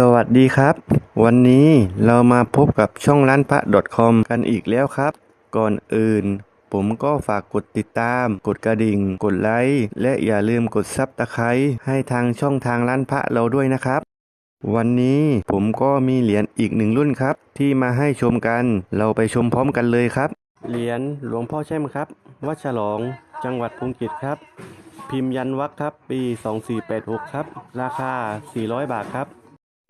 สวัสดีครับ วันนี้เรามาพบกับช่องร้านพระ .com กันอีกแล้วครับ ก่อนอื่น ผมก็ฝากกดติดตาม กดกระดิ่ง กดไลค์และอย่าลืมกดซับตะไคร้ให้ทางช่องทางร้านพระเราด้วยนะครับ วันนี้ผมก็มีเหรียญอีกหนึ่งรุ่นครับ ที่มาให้ชมกัน เราไปชมพร้อมกันเลยครับ เหรียญหลวงพ่อแช่มครับ วัดฉลอง จังหวัดภูเก็ตครับ พิมพ์ยันวักครับ ปี 2486 ครับ ราคา 400 บาทครับ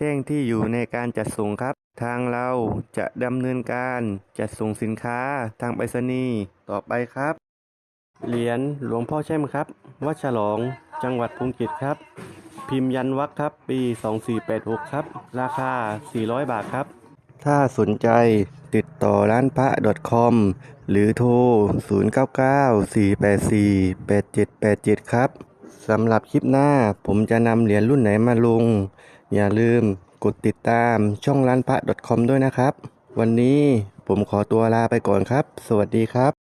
แจ้งที่อยู่ในการจัดส่งครับ ทางเราจะดำเนินการจัดส่งสินค้าทางไปรษณีย์ต่อไปครับ เหรียญหลวงพ่อแช่มครับ วัดฉลอง จังหวัดภูเก็ตครับ พิมพ์ยันวักครับ ปี 2486 ครับ ราคา 400 บาทครับ ถ้าสนใจติดต่อร้านพระ .com หรือโทร 0994848787 ครับสำหรับคลิปหน้าผมจะนำเหรียญรุ่นไหนมาลง อย่าลืมกดติดตามช่องร้านพระ .com ด้วยนะครับ วันนี้ผมขอตัวลาไปก่อนครับ สวัสดีครับ